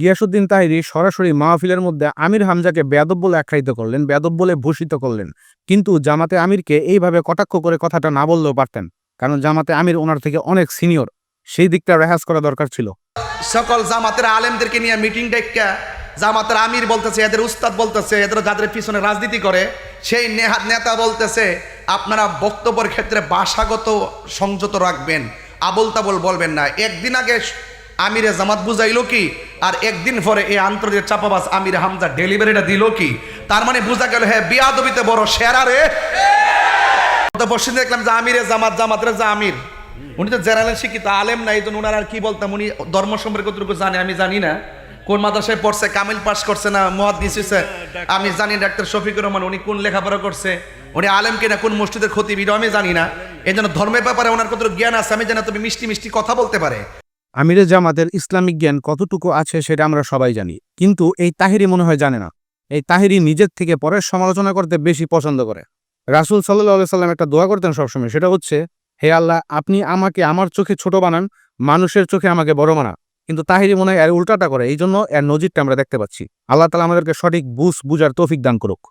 গিয়াসুদ্দিন তাহিরি সরাসরি মাহফিলের মধ্যে আমির হামজাকে বেয়াদব বলে আখ্যায়িত করলেন, বেয়াদব বলে ভূষিত করলেন। কিন্তু জামাতে আমিরকে এইভাবে কটাক্ষ করে কথাটা না বললেও পারতেন, কারণ জামাতে আমির ওনার থেকে অনেক সিনিয়র। সেই দিকটা রেহাজ করা দরকার ছিল। সকল জামাতের আলেমদেরকে নিয়ে মিটিং ডেকা জামাতের আমির বলতেছে, এদের উস্তাদ বলতেছে, এদের যাদের পিছনে রাজনীতি করে, সেই নেহাত নেতা বলতেছে, আপনারা বক্তব্যের ক্ষেত্রে ভাষাগত সংযত রাখবেন আবল তাবল বলবেন না। একদিন আগে আমিরে জামাত বুঝাইলো কি? আর একদিন পরে এই আন্তর্জাতিক চাপাবাস আমির হামজা ডেলিভারিটা দিল কি? তার মানে বোঝা গেল হ্যাঁ বিয়াদবিতে বড় সেরা রে। বসে দেখলাম যে আমিরে জামাত আমির। উনি তো শিক্ষিত, আলেম না, এই জন্য উনার আর কি বলতাম? উনি ধর্ম সম্পর্কে কতটুকু জানে আমি জানি না। কোন মাদ্রাসায় পড়ছে, কামিল পাস করছে না মহাদিস আমি জানি ডাক্তার শফিকুর রহমান উনি কোন লেখাপড়া করছে, উনি আলেম কিনা কোন মসজিদের ক্ষতি আমি জানি না। এই জন্য ধর্মের ব্যাপারে ওনার কত জ্ঞান আছে, আমি জানি তুমি মিষ্টি মিষ্টি কথা বলতে পারে। আমিরে জামাতের ইসলামিক জ্ঞান কতটুকু আছে সেটা আমরা সবাই জানি। কিন্তু এই তাহিরি মনে হয় জানে না। এই তাহিরি নিজের থেকে পরের সমালোচনা করতে বেশি পছন্দ করে। রাসুল সাল্লাহ সাল্লাম একটা দোয়া করতেন সবসময়, সেটা হচ্ছে, হে আল্লাহ, আপনি আমাকে, আমার চোখে ছোট বানান, মানুষের চোখে আমাকে বড় বানা কিন্তু তাহিরি মনে হয় এর উল্টাটা করে এই জন্য এর নজিরটা আমরা দেখতে পাচ্ছি। আল্লাহ তালা আমাদেরকে সঠিক বুঝ বুঝার তৌফিক দান করুক।